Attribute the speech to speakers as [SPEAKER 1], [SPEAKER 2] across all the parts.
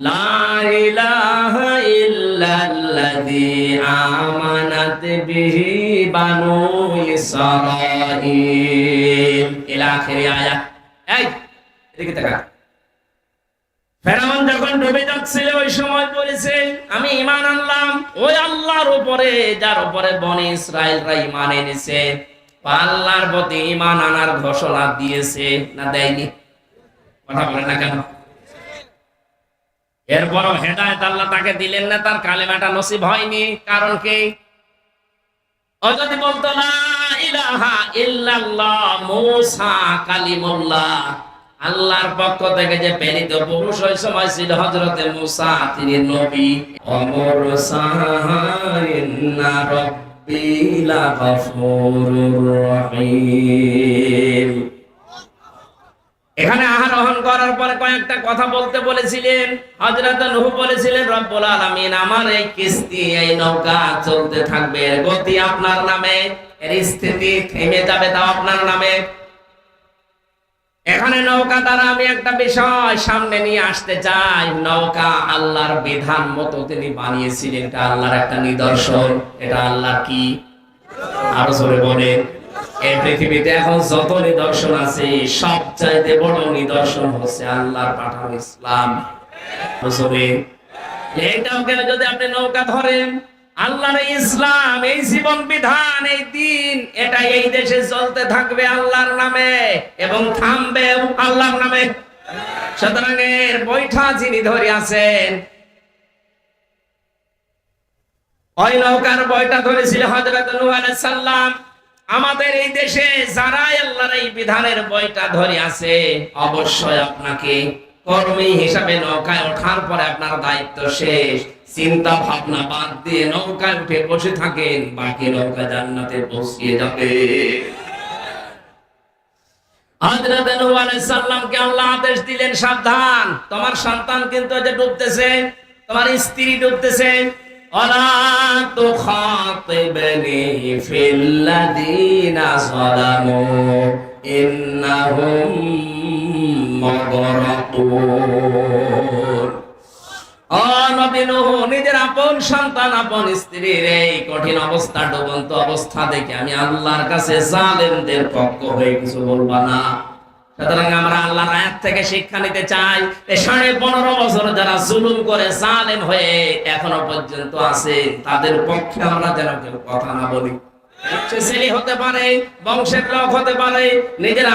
[SPEAKER 1] লা ইলাহা ইল্লাল্লাযী আমানাত বিহি বানু ইসরাঈল। ইলা আখিরি আয়াত। এই, এদিকে তাকা ফেরাউন যখন ডুবে যাচ্ছিল, ওই সময় বলেছে, আমি ঈমান আনলাম। ওই আল্লাহর উপরে, যার উপরে বনে ইসরায়েলরা ঈমান এনেছে আল্লাহর প্রতি ঈমান আনার ঘোষণা দিয়েছে। না দেয়নি। কথা বলে না কেন? হেদায়েত আল্লাহ তাকে দিলেন না, তার কালেমাটা নসিব হয়নি। কারণ কি? ও যদি বলতো না কালিমুল্লাহ। আল্লাহর পক্ষ থেকে যে প্রেরিত পুরুষ ওই সময় ছিল হজরতে মুসা, তিনি নবী। অমর রহিম। এখানে আরোহণ করার পরে কয়েকটা কথা বলতে বলেছিলেন। হযরত নূহ বলেছিলেন, রব্বুল আলামিন, আমার এই কিস্তি, এই নৌকা চলতে থাকবে। গতি আপনার নামে, এর স্থিতি থেমে যাবে তাও আপনার নামে। এখানে নৌকা দ্বারা আমি একটা বিষয় সামনে নিয়ে আসতে চাই। নৌকা আল্লাহর বিধান মতো তিনি বানিয়েছিলেন। এটা আল্লাহর একটা নিদর্শন। এটা আল্লাহ কি? আরও জোরে বলেন। এই পৃথিবীতে এখন যত নিদর্শন আছে সব চাইতে বড় নিদর্শন হচ্ছে আল্লাহর পাঠানো ইসলাম। যদি আপনি নৌকা ধরেন, আল্লাহর ইসলাম, এই জীবন বিধান, এই দিন, এটা এই দেশে চলতে থাকবে আল্লাহর নামে এবং থামবেও আল্লাহর নামে। সুতরাং এর বৈঠা যিনি ধরে আছেন, ওই নৌকার বইটা ধরেছিল হযরত নূহ আলাইহিস সালাম। আমাদের এই দেশে যারা আল্লাহর এই বিধানের বইটা ধরে আছে, অবশ্যই আপনাকে কর্মী হিসাবে নৌকায় ওঠার পরে আপনার দায়িত্ব শেষ। চিন্তা ভাবনা বাদ দিয়ে নৌকায় উঠে বসে থাকেন, বাকি নৌকা জান্নাতে পৌঁছিয়ে যাবে। তোমার সন্তান কিন্তু ডুবতেছে, তোমার স্ত্রী ডুবতেছে নিজের আপন সন্তান, আপন স্ত্রীর এই কঠিন অবস্থা, ডুবন্ত অবস্থা দেখে আমি আল্লাহর কাছে জালেমদের পক্ষ হয়ে কিছু বলবা না। সুতরাং আমরা আল্লাহর আয়াত থেকে শিক্ষা নিতে চাই সাড়ে পনেরো বছর যারা জুলুম করে জালেম হয়ে এখনও পর্যন্ত আছে, তাদের পক্ষে আমরা যেন কেউ কথা না বলি। বংশের লোক হতে পারে, নিজের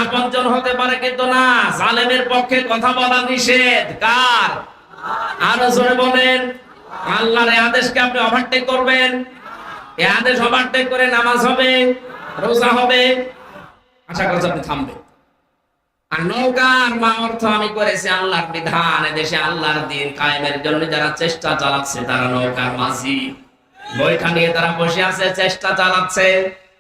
[SPEAKER 1] হতে পারে, কিন্তু না, জালেমের পক্ষে কথা বলা নিষেধ। কার? বলেন, আল্লাহর আদেশকে আপনি করবেন। এই আদেশ করে নামাজ হবে, রোজা হবে। আশা করছি আপনি নৌকার মা অর্থ আমি করেছি আল্লাহর বিধান দেশে আল্লাহর দিন কায়েমের জন্য যারা চেষ্টা চালাচ্ছে তারা নৌকার মাঝি। বইটা নিয়ে তারা বসে আছে, চেষ্টা চালাচ্ছে।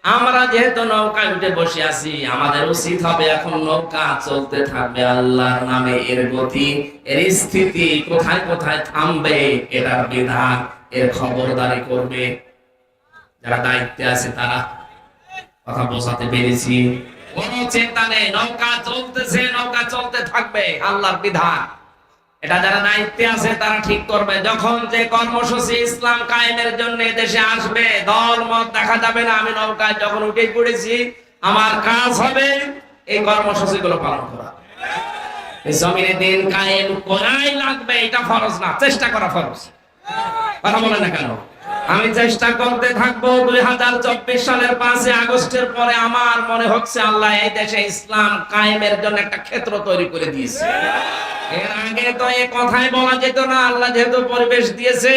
[SPEAKER 1] আমরা যেহেতু নৌকায় উঠে বসে আছি, আমাদের উচিত হবে এখন নৌকা চলতে থাকবে আল্লাহর নামে। এর গতি, এর স্থিতি কোথায় কোথায় থামবে, এটার বিধান এর খবরদারি করবে। যারা দায়িত্বে আছে তারা কথা বোঝাতে পেরেছি। কোন চিন্তা নেই, নৌকা চলতেছে, নৌকা চলতে থাকবে, আল্লাহর বিধান। এটা যারা দায়িত্বে আছে, তারা ঠিক করবে। যখন যে কর্মসূচি ইসলাম কায়েমের জন্য দেশে আসবে, দল মত দেখা যাবে না, আমি নৌকায় যখন উঠে পড়েছি, আমার কাজ হবে এই কর্মসূচি গুলো পালন করা। জমিনে দিন কায়েম করাই লাগবে, এটা ফরজ না, চেষ্টা করা ফরজ। কথা বলে না কেন? আমি চেষ্টা করতে থাকব দুই হাজার চব্বিশ সালের পাঁচই আগস্টের পরে আমার মনে হচ্ছে আল্লাহ এই দেশে ইসলাম কায়েমের জন্য একটা ক্ষেত্র তৈরি করে দিয়েছে। এর আগে তো এ কথাই বলা যেত না, আল্লাহ যেহেতু পরিবেশ দিয়েছে,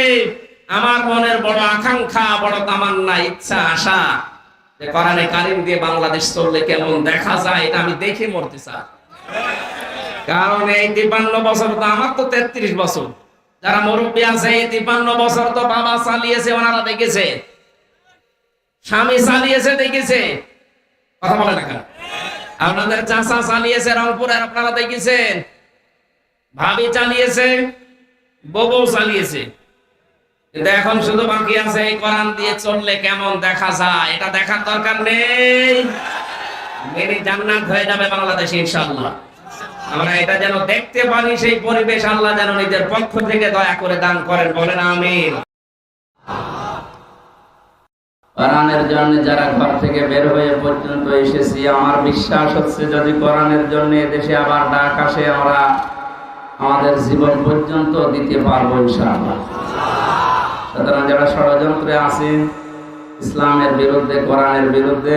[SPEAKER 1] আমার মনের বড় আকাঙ্ক্ষা, বড় তামান্না, ইচ্ছা, আশা যে কোরআনে কারিম দিয়ে বাংলাদেশ চললে কেমন দেখা যায় এটা আমি দেখে মরতে চাই। কারণ এই তিপ্পান্ন বছর তো আমার তো তেত্রিশ বছর। যারা মুরব্বী আছে তিপ্পান্ন বছর তো বাবা চালিয়েছে, ওনারা দেখেছে। স্বামী চালিয়েছে, দেখেছে। কথা বলে না আপনাদের চাষা চালিয়েছে, রংপুরের, আপনারা দেখেছেন? ভাবি চালিয়েছে ববু চালিয়েছে। কিন্তু এখন শুধু বাকি আছে, এই কোরআন দিয়ে চললে কেমন দেখা যায়? এটা দেখার দরকার নেই। মেনে জান্নাত হয়ে যাবে বাংলাদেশে, ইনশাআল্লাহ। আমরা এটা যেন দেখতে পারি, সেই পরিবেশ আল্লাহ যেন নিজের পক্ষ থেকে দয়া করে দান করেন। বলেন আমিন। কোরআনের জন্য যারা ঘর থেকে বের হয়ে পর্যন্ত এসেছি, আমার বিশ্বাস হচ্ছে যদি কোরআনের জন্য দেশে আবার ডাক আসে, আমরা আমাদের জীবন পর্যন্ত দিতে পারব ইনশাআল্লাহ। সুতরাং যারা ষড়যন্ত্রে আছেন, ইসলামের বিরুদ্ধে, কোরআনের বিরুদ্ধে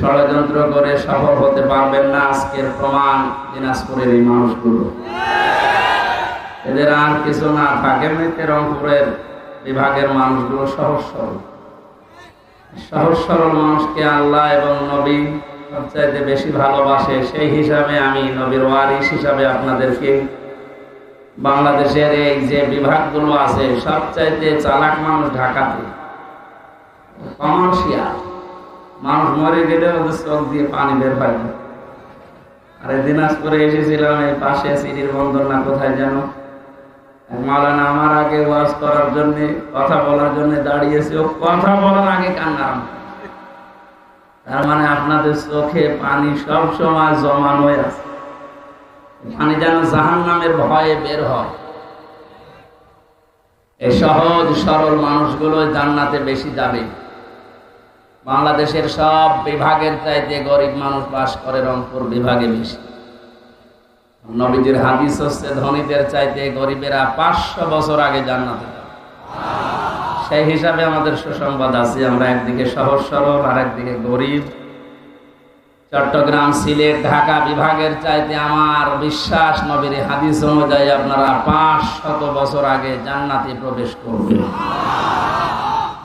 [SPEAKER 1] ষড়যন্ত্র করে সফল হতে পারবেন না আজকের প্রমাণ দিনাজপুরের এই মানুষগুলো। এদের আর কিছু না থাকে এমনিতে রংপুরের বিভাগের মানুষগুলো সহজ সরল। সহজ সরল মানুষকে আল্লাহ এবং নবী সবচাইতে বেশি ভালোবাসে, সেই হিসাবে আমি নবীর ওয়ারিস হিসাবে আপনাদেরকে বাংলাদেশের এই যে বিভাগগুলো আছে, সবচাইতে চালাক মানুষ ঢাকাতে। কমার্শিয়াল। মানুষ মরে গেলে ওদের চোখ দিয়ে পানি বের হয়। আর দিনাজপুরে এসেছিলাম, এই পাশে সিঁড়ির বন্দর না কোথায় যেন এক মাওলানা আমার আগে ওয়াজ করার জন্য, কথা বলার জন্য দাঁড়িয়েছে। ও কথা বলার আগে কান্না তার মানে আপনাদের চোখে পানি সব সময় জমানো আছে। পানি যেন জাহান নামের ভয়ে বের হয়। এই সহজ সরল মানুষগুলো জান্নাতে বেশি যাবে। বাংলাদেশের সব বিভাগের চাইতে গরিব মানুষ বাস করে রংপুর বিভাগে বেশি। নবীজির হাদিস হচ্ছে, ধনীদের চাইতে গরিবেরা পাঁচশো বছর আগে জান্নাতে সেই হিসাবে আমাদের সুসংবাদ আছে, আমরা একদিকে সহজ সরল আর একদিকে গরিব। চট্টগ্রাম, সিলেট, ঢাকা বিভাগের চাইতে আমার বিশ্বাস নবীর হাদিস অনুযায়ী আপনারা পাঁচ শত বছর আগে জান্নাতে প্রবেশ করবেন।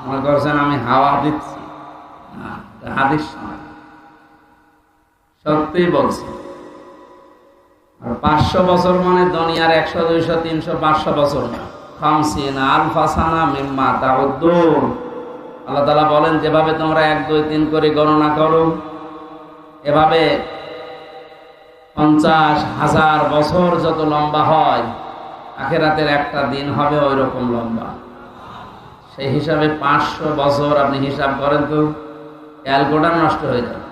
[SPEAKER 1] মনে করছেন আমি হাওয়া দিচ্ছি? সত্যিই বলছি আর পাঁচশো বছর মানে দুনিয়ার একশো দুইশো তিনশো পাঁচশো বছর না আলফাসানা মিম্মা আল্লাহ তালা বলেন যেভাবে তোমরা এক দুই তিন করে গণনা করো এভাবে পঞ্চাশ হাজার বছর যত লম্বা হয়, আখেরাতের একটা দিন হবে ওই রকম লম্বা। সেই হিসাবে পাঁচশো বছর আপনি হিসাব করেন তো? ক্যালকুলেটার নষ্ট হয়ে যাবে।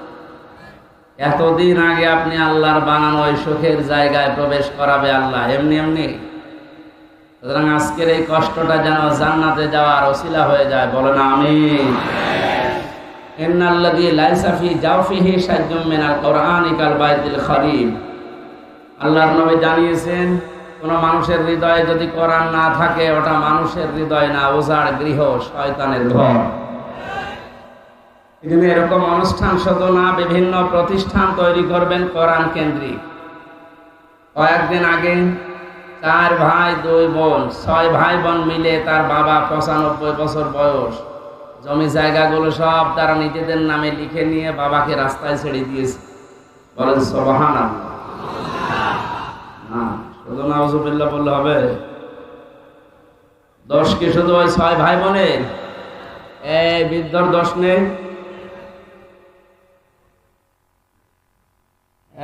[SPEAKER 1] এতদিন আগে আপনি আল্লাহর বানানো ওই সুখের জায়গায় প্রবেশ করাবে আল্লাহ, এমনি এমনি। সুতরাং আজকের এই কষ্টটা যেন জান্নাতে যাওয়ার অসিলা হয়ে যায় আমি কাল বাইতিল খরিব আল্লাহর নবী জানিয়েছেন, কোন মানুষের হৃদয়ে যদি কোরআন না থাকে, ওটা মানুষের হৃদয় না ওজাড় গৃহ, শয়তানের ঘর। এরকম অনুষ্ঠান শুধু না বিভিন্ন প্রতিষ্ঠান তৈরি করবেন কোরআন কেন্দ্রিক। কয়েকদিন আগে চার ভাই, দুই বোন, ছয় ভাই বোন মিলে তার বাবা পঁচানব্বই বছর বয়স। জমি জায়গাগুলো সব তারা নিজেদের নামে লিখে নিয়ে বাবাকে রাস্তায় ছেড়ে দিয়েছে। বলেন সবাহান শুধু নাউজুবিল্লাহ বললে হবে। দশ কি শুধু ওই ছয় ভাই বোনের? এই বৃদ্ধর দশ নেই।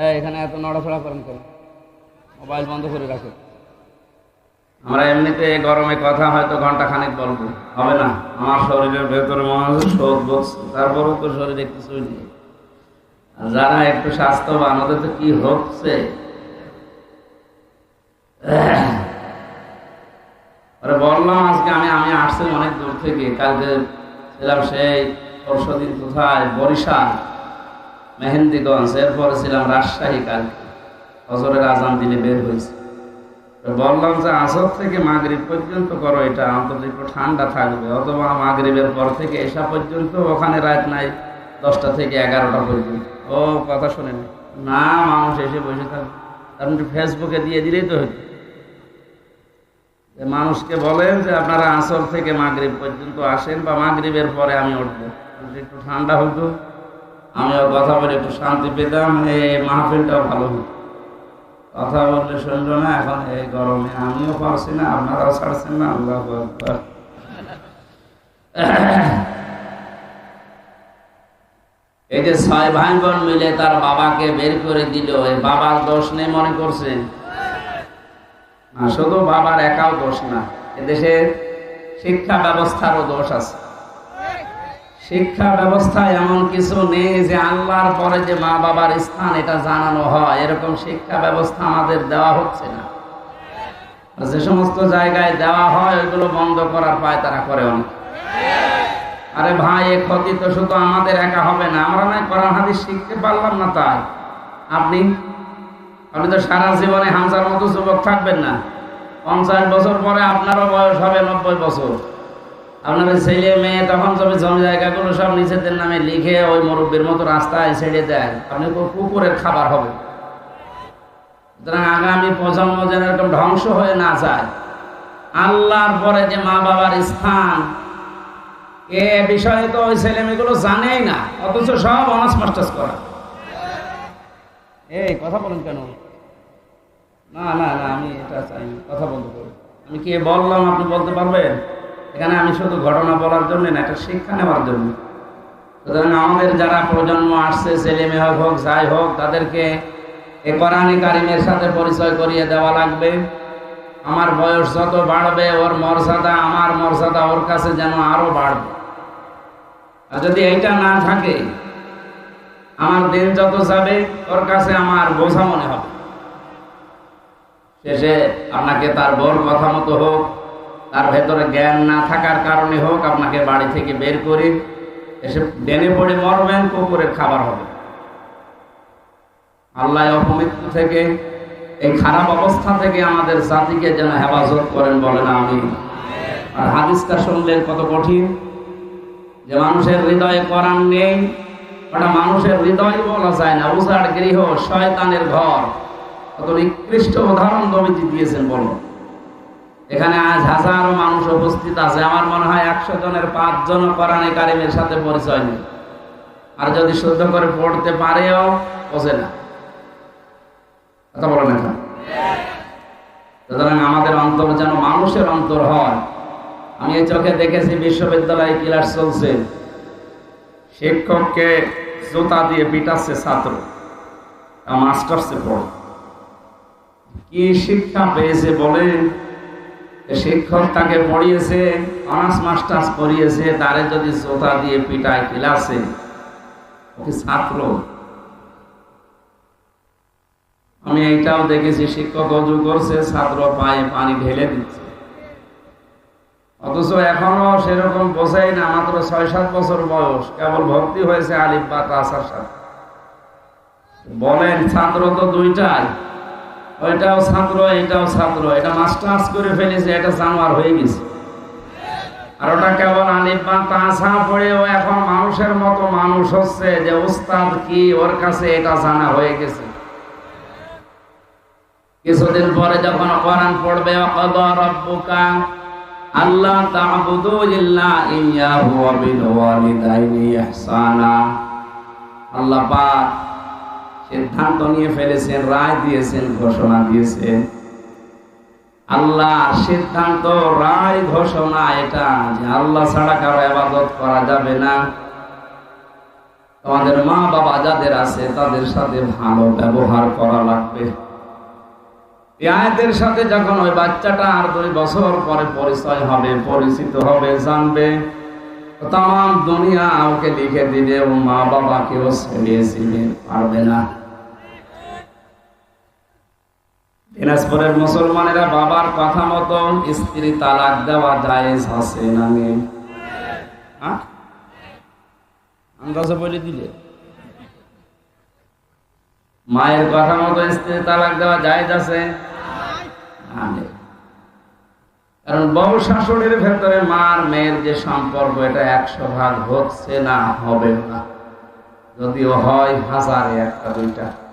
[SPEAKER 1] এই, এখানে এত নড়াফড়া করেন কেন? মোবাইল বন্ধ করে রাখো। আমরা এমনিতে গরমে কথা হয়তো ঘণ্টা খানেক বলব। হবে না? আমার শরীরের ভেতরে মনে হচ্ছে শোধ বলছে তারপরেও তো শরীরে কিছুই নেই। আর যারা একটু স্বাস্থ্যবান ওদের তো কি হচ্ছে? বললাম আজকে আমি আমি আসছি অনেক দূর থেকে। কালকে ছিলাম সেই পরশু দিন কোথায়? বরিশাল। মেহেন্দিগঞ্জ এরপরে ছিলাম রাজশাহী কালকে। হজরের আজান দিলে বের হয়েছে। বললাম যে আসর থেকে মাগরিব পর্যন্ত করো এটা, অন্তত একটু ঠান্ডা থাকবে। অথবা মাগরিবের পর থেকে এসা পর্যন্ত, ওখানে রাত নাই, দশটা থেকে এগারোটা পর্যন্ত। ও, কথা শোনেন। না, মানুষ এসে বসে থাকবে আপনি একটু ফেসবুকে দিয়ে দিলেই তো হতো। মানুষকে বলেন যে আপনারা আসর থেকে মাগরিব পর্যন্ত আসেন বা মাগরিবের পরে আমি উঠবো। একটু ঠান্ডা হতো। আমিও কথা বলে একটু শান্তি পেতাম, এই মাহফিলটাও ভালো হতো। কথা বললে শুনলো না, এখন এই গরমে আমিও পারছি না, আপনারাও ছাড়ছেন না, আল্লাহ এই যে ছয় ভাই বোন মিলে তার বাবাকে বের করে দিল এই বাবার দোষ নেই মনে করছে? শুধু বাবার একাও দোষ না, এদেশের শিক্ষা ব্যবস্থারও দোষ আছে। শিক্ষা ব্যবস্থায় এমন কিছু নেই যে আল্লাহর পরে যে মা বাবার স্থান, এটা জানানো হয়। এরকম শিক্ষা ব্যবস্থা আমাদের দেওয়া হচ্ছে না। যে সমস্ত জায়গায় দেওয়া হয়, ওইগুলো বন্ধ করার পায় তারা করে অনেক। আরে ভাই, এ ক্ষতি তো শুধু আমাদের একা হবে না। আমরা না কোরআন হাদিস শিখতে পারলাম না তাই। আপনি আপনি তো সারা জীবনে হামসার মতো যুবক থাকবেন না। পঞ্চাশ বছর পরে আপনারও বয়স হবে নব্বই বছর। আপনার ছেলে মেয়ে তখন সবে জমি জায়গাগুলো সব নিজেদের নামে লিখে ওই মুরব্বীর মতো রাস্তায় ছেড়ে দেয়। আপনি কুকুরের খাবার হবে। সুতরাং আগামী প্রজন্ম যেন এরকম ধ্বংস হয়ে না যায়। আল্লাহর পরে যে মা বাবার স্থান, এ বিষয়ে তো ওই ছেলে মেয়েগুলো জানেই না, অথচ সব অনার্স মাস্টার্স করা। এই, কথা বলেন কেন? না না না, আমি এটা চাই কথা বলতে পারি আমি কি বললাম, আপনি বলতে পারবেন? এখানে আমি শুধু ঘটনা বলার জন্য না একটা শিক্ষা নেওয়ার জন্য। সুতরাং আমাদের যারা প্রজন্ম আসছে, ছেলে মেয়ে হোক হোক, যাই হোক, তাদেরকে এ কোরআনী কারিমের সাথে পরিচয় করিয়ে দেওয়া লাগবে। আমার বয়স যত বাড়বে, ওর মর্যাদা, আমার মর্যাদা ওর কাছে যেন আরও বাড়বে। আর যদি এইটা না থাকে, আমার দিন যত যাবে, ওর কাছে আমার বোঝা মনে হবে। শেষে আপনাকে তার বর কথা মতো হোক তার ভেতরে জ্ঞান না থাকার কারণে হোক আপনাকে বাড়ি থেকে বের করে এসে ডেনে পড়ে মরবেন, কুকুরের খাবার হবে। আল্লাহ অপমৃত্যু থেকে, এই খারাপ অবস্থা থেকে আমাদের জাতিকে যেন হেফাজত করেন বলেন আমি। আর হাদিসটা শুনলেন কত কঠিন, যে মানুষের হৃদয়ে করান নেই, ওটা মানুষের হৃদয় বলা যায় না, উজাড় গৃহ, শয়তানের ঘর। কত নিকৃষ্ট উদাহরণ নবীজি দিয়েছেন বলো এখানে আজ হাজারো মানুষ উপস্থিত আছে। আমার মনে হয় একশো জনের পাঁচ জন কোরআনে কারিমের সাথে পরিচয় নেই। আর যদি শুদ্ধ করে পড়তে পারেও, বোঝে না। সুতরাং আমাদের অন্তর যেন মানুষের অন্তর হয়। আমি এই চোখে দেখেছি, বিশ্ববিদ্যালয়ে ক্লাস চলছে। শিক্ষককে জুতা দিয়ে পিটাচ্ছে ছাত্র, মাস্টার্সে পড়ে। কি শিক্ষা পেয়েছে বলে শিক্ষক তাকে পড়িয়েছে অনার্স মাস্টার্স পড়িয়েছে, তারে যদি জোতা দিয়ে পিটায় ক্লাসে ছাত্র? আমি এইটাও দেখেছি, শিক্ষক অজু করছে, ছাত্র পায়ে পানি ঢেলে দিচ্ছে। অথচ এখনও সেরকম বোঝাই না, মাত্র ছয় সাত বছর বয়স, কেবল ভর্তি হয়েছে আলিফ বা তাসার সাথে। বলেন, ছাত্র তো দুইটাই। ওইটাও ছাত্র এটাও ছাত্র। এটা মাস্টার্স করে ফেলেছে, এটা জানোয়ার হয়ে গেছে। আর ওটা কেবল আলিফ বা তাসা পড়ে ও এখন মানুষের মতো মানুষ হচ্ছে যে উস্তাদ কি ওর কাছে এটা জানা হয়ে গেছে। কিছুদিন পরে যখন কোরআন পড়বে আল্লাহ আল্লাহ সিদ্ধান্ত নিয়ে ফেলেছেন, রায় দিয়েছেন, ঘোষণা দিয়েছেন। আল্লাহ সিদ্ধান্ত, রায় ঘোষণা এটা যে আল্লাহ ছাড়া কারও ইবাদত করা যাবে না। তোমাদের মা বাবা যাদের আছে, তাদের সাথে ভালো ব্যবহার করা লাগবে। আয়াতের সাথে যখন ওই বাচ্চাটা আর দুই বছর পরে পরিচয় হবে, পরিচিত হবে, জানবে তাম দুনিয়া ওকে লিখে দিবে, ও মা বাবাকেও ছেড়ে ছিঁড়ে পারবে না। দিনাজপুরের মুসলমানেরা বাবার কথা মতো স্ত্রী তালাক দেওয়া জায়েজ আছে না নেই? হ্যাঁ? আন্দাজে বলে দিলে। মায়ের কথা মতো স্ত্রী তালাক দেওয়া জায়েজ আছে? কারণ বহু শাশুড়ির ভেতরে মার মেয়ের যে সম্পর্ক, এটা একশো ভাগ হচ্ছে না, হবে না। যদিও হয় হাজারে একটা দুইটা।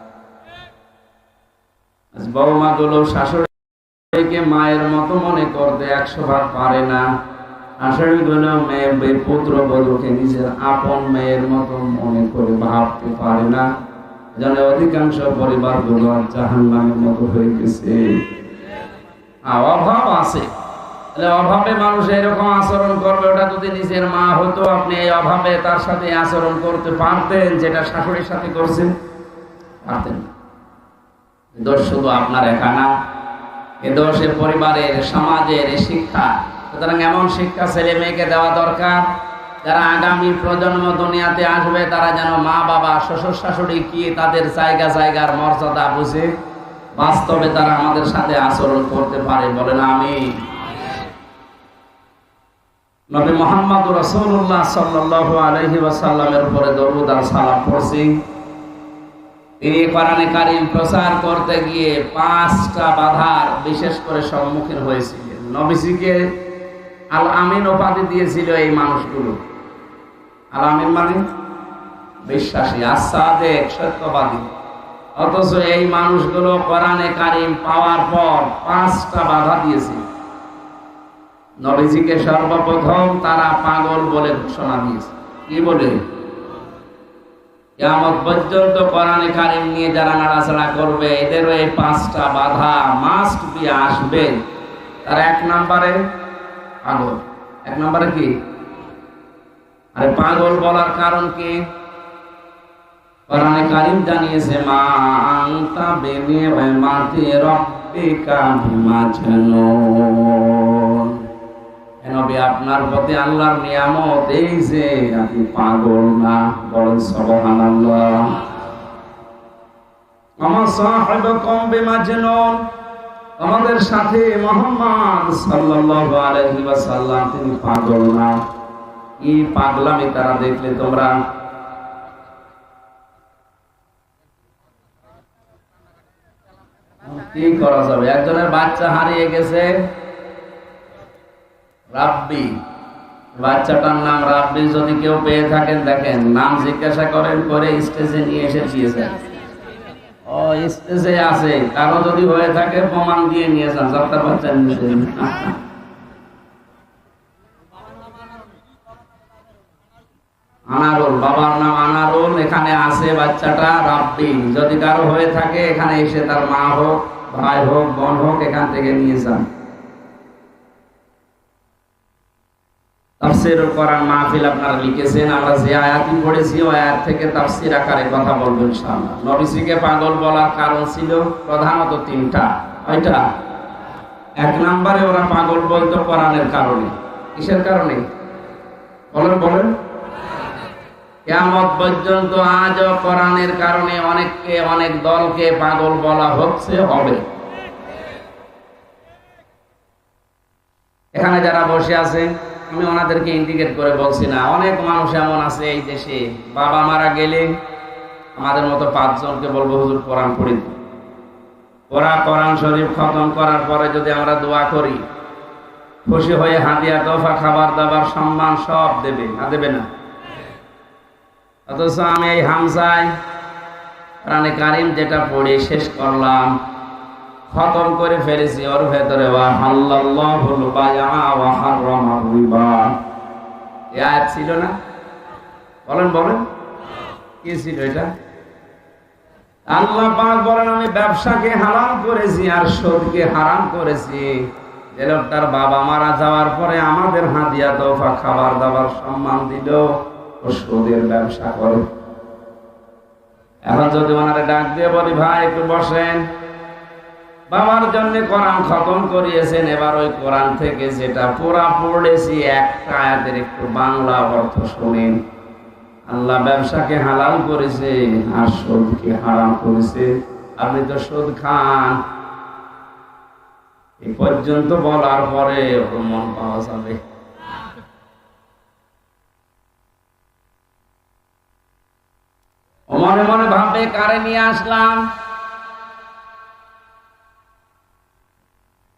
[SPEAKER 1] বৌমা গুলো শাশুড়িকে মায়ের মতো মনে করতে একশো ভাগ পারে না। শাশুড়ি গুলো মেয়ে পুত্র বধূকে নিজের আপন মেয়ের মতো মনে করে ভাবতে পারে না। যেন অধিকাংশ পরিবারগুলো মতো হয়ে গেছে। অভাব আছে। অভাবে মানুষ এরকম আচরণ করবে, ওটা যদি নিজের মা হতো, আপনি এই অভাবে তার সাথে আচরণ করতে পারতেন, যেটা শাশুড়ির সাথে করছেন, পারতেন না। দোষ শুধু আপনার একা না এ দোষের পরিবারের, সমাজের শিক্ষা। সুতরাং এমন শিক্ষা ছেলে মেয়েকে দেওয়া দরকার, যারা আগামী প্রজন্ম দুনিয়াতে আসবে, তারা যেন মা, বাবা, শ্বশুর, শাশুড়ি কি তাদের জায়গা, জায়গার মর্যাদা বুঝে, বাস্তবে তারা আমাদের সাথে আচরণ করতে পারে। বলেন আমি নবী মোহাম্মদ রসুল্লাহ আলাইহি ওয়াসাল্লামের উপরে দরুদ আর সালাম পড়ছি। তিনি কোরআনে কারিম প্রচার করতে গিয়ে পাঁচটা বাধার বিশেষ করে সম্মুখীন হয়েছিলেন। নবীজিকে আল আমিন উপাধি দিয়েছিল এই মানুষগুলো। আল আমিন মানে বিশ্বাসী আসাদেক সত্যবাদী। অথচ এই মানুষগুলো কোরআনে কারিম পাওয়ার পর পাঁচটা বাধা দিয়েছিল। নবীজিকে সর্বপ্রথম তারা পাগল বলে ঘোষণা দিয়েছে। কি বলে? কেমন পর্যন্ত কোরআনে কারিম নিয়ে যারা নাড়াচাড়া করবে এই পাঁচটা বাধা মাস্ট বি আসবে। তার এক নম্বরে পাগল। এক নম্বরে কি? আরে পাগল বলার কারণ কি? কোরআনে কারিম জানিয়েছে, মা আনতা বিনিমাতি রাব্বিকা বিমাজনুন নবী, আপনার প্রতি আল্লাহর নিয়ামত, এই যে আপনি পাগল না, বলেন সুবহানাল্লাহ। আমার সাহেবকুম বিমাজনুন। আমাদের সাথে মোহাম্মদ সাল্লাল্লাহু আলাইহি ওয়াসাল্লাম, তিনি পাগল না। কি পাগলামি তারা দেখলে তোমরা? কি করা যাবে? একজনের বাচ্চা হারিয়ে গেছে। রাব্বি। বাচ্চাটার নাম রাব্বি, যদি কেউ পেয়ে থাকেন, দেখেন, নাম জিজ্ঞাসা করেন, করে স্টেজে নিয়ে এসে দিয়েছেন ও, স্টেজে আছে কারও যদি হয়ে থাকে, প্রমাণ দিয়ে নিয়েছেন সত্তর বাচ্চা নিয়েছেন আনারুল, বাবার নাম আনারুল, এখানে আছে বাচ্চাটা রাব্বি। যদি কারও হয়ে থাকে, এখানে এসে তার মা হোক, ভাই হোক, বোন হোক, এখান থেকে নিয়ে যান। তাফসিরুল কোরআন মাহফিল আপনারা লিখেছেন, আমরা যে আয়াতই পড়েছি, ওই আয়াত থেকে তাফসির আকারে কথা বলব ইনশাআল্লাহ। নবীজিকে পাগল বলার কারণ ছিল প্রধানত তিনটা। ওইটা এক নম্বরে ওরা পাগল বলতো কোরআনের কারণে। কিসের কারণে? বলেন বলেন। কেমন পর্যন্ত আজও কোরআনের কারণে অনেককে, অনেক দলকে পাগল বলা হচ্ছে, হবে। এখানে যারা বসে আছে আমি ওনাদেরকে ইন্ডিকেট করে বলছি না। অনেক মানুষ এমন আছে এই দেশে। বাবা মারা গেলে আমাদের মতো পাঁচজনকে বলব, হুজুর, কোরআন পড়ি ওরা কোরআন শরীফ খতম করার পরে যদি আমরা দোয়া করি, খুশি হয়ে হাতিয়া তোফা খাবার দাবার, সম্মান সব দেবে, না দেবে না? অথচ আমি এই হামসায় প্রাণে কারিম যেটা পড়ে শেষ করলাম। খতম করে ফেলেছি, ওর ভেতরে ছিল না? বলেন বলেন। কি ছিল এটা? আল্লাহ পাক বলেন, আমি ব্যবসাকে হারাম করেছি আর সুদকে হারাম করেছি। যে লোকটার বাবা মারা যাওয়ার পরে আমাদের হাতিয়া তোফা খাবার দাবার সম্মান দিল, ও সুদের ব্যবসা করে। এখন যদি ওনারা ডাক দিয়ে বলি, ভাই, একটু বসেন। বাবার জন্য কোরআন খতম করিয়েছেন, এবার ওই কোরআন থেকে যেটা পুরা পড়েছি, একটা আয়াতের একটু বাংলা অর্থ শুনেন। আল্লাহ ব্যবসাকে হালাল করেছে, আর সুদকে হারাম করেছে। আপনি তো সুদ খান। এই পর্যন্ত বলার পরে ওর মন পাওয়া যাবে। মনে মনে ভাববে কারে নিয়ে আসলাম?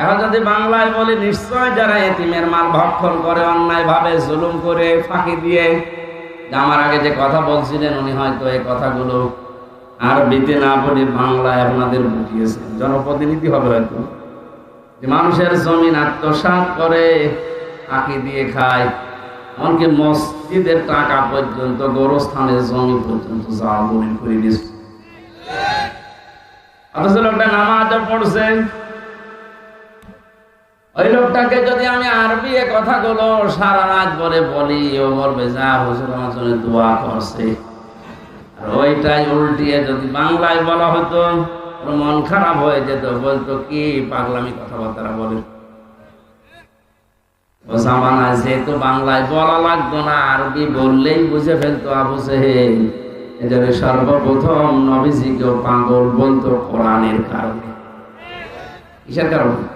[SPEAKER 1] এখন যদি বাংলায় বলি, নিশ্চয় যারা এতিমের মাল ভক্ষণ করে অন্যায় ভাবে জুলুম করে, ফাঁকি দিয়ে আমার আগে যে কথা বলছিলেন, উনি হয়তো এই কথাগুলো আর বিতে না বলে বাংলায় আপনাদের বুঝিয়েছেন। জনপ্রতিনিধি হবে হয়তো। যে মানুষের জমিন আত্মসাত করে, ফাঁকি দিয়ে খায়, এমনকি মসজিদের টাকা পর্যন্ত, গোরস্থানের জমি পর্যন্ত যাওয়া করে দিয়েছে। অথচ লোকটা নামাজ পড়ছে। ওই লোকটাকে যদি আমি আরবি কথাগুলো সারা রাত পরে বলি, ও বলবে, যা হুজুর আমার জন্য দোয়া করছে। আর ওইটাই উল্টিয়ে যদি বাংলায় বলা হতো মন খারাপ হয়ে যেত, বলতো, কি পাগলামি কথাবার্তা বলে? জামানায় যেহেতু বাংলায় বলা লাগতো না, আরবি বললেই বুঝে ফেলতো আবু সেহেল এজন্য সর্বপ্রথম নবীজিকেও পাগল বলতো কোরআনের কারণে। কিসের কারণে?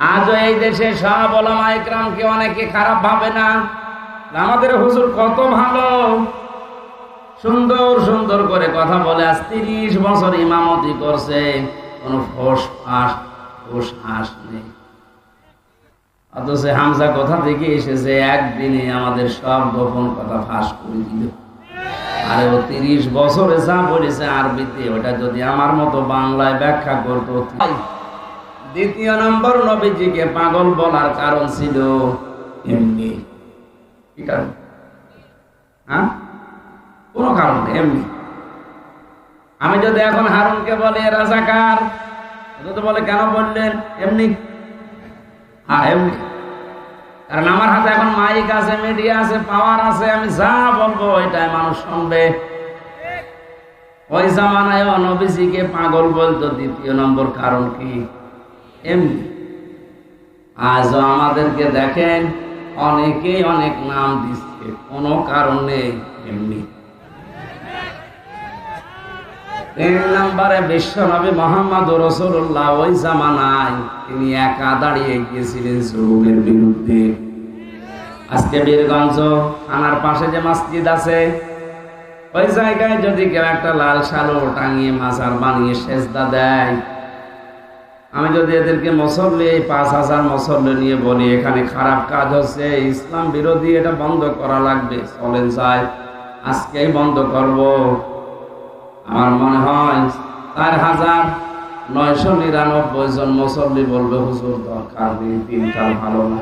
[SPEAKER 1] আজও এই দেশে সব ওলামা ইকরামকে অনেকে খারাপ ভাবে না? আমাদের হুজুর কত ভালো। সুন্দর সুন্দর করে কথা বলে, আজ তিরিশ বছর ইমামতি করছে, কোনো ফোস ফাঁস, ফোস হাস নেই। অথচ হামজা কথা থেকে এসেছে? একদিনে আমাদের সব গোপন কথা ফাঁস করে দিল। আরে ও তিরিশ বছরে যা বলেছে আরবিতে, ওটা যদি আমার মতো বাংলায় ব্যাখ্যা করতো দ্বিতীয় নম্বর নবীজিকে পাগল বলার কারণ ছিল এমনি। কি কারণ? হ্যাঁ? কোনো কারণ এমনি। আমি যদি এখন হারুনকে বলি রাজাকার বলে, কেন বললেন? এমনি। হ্যাঁ এমনি। কারণ আমার হাতে এখন মাইক আছে, মিডিয়া আছে, পাওয়ার আছে, আমি যা বলব ওইটাই মানুষ শুনবে। ওই জামানায় নবীজিকে পাগল বলতো, দ্বিতীয় নম্বর কারণ কি? এমনি আজও আমাদেরকে দেখেন, অনেকেই অনেক নাম দিচ্ছে, কোনো এমনি। তিন নম্বরে মোহাম্মদ রসুল্লাহ ওই জামানায় তিনি একা দাঁড়িয়ে গিয়েছিলেন জুলুমের বিরুদ্ধে। আজকে বীরগঞ্জ থানার পাশে যে মসজিদ আছে, ওই জায়গায় যদি কেউ একটা লাল সালো টাঙিয়ে মাজার বানিয়ে সেজদা দেয় আমি যদি এদেরকে মুসল্লি পাঁচ হাজার মুসল্লি নিয়ে বলি, এখানে খারাপ কাজ হচ্ছে ইসলাম বিরোধী এটা বন্ধ করা লাগবে। চলেন চাই আজকেই বন্ধ করব। আমার মনে হয় চার হাজার নয়শো নিরানব্বই জন মুসল্লি বলবে, হুজুর, দরকার নেই, দিনকাল ভালো না।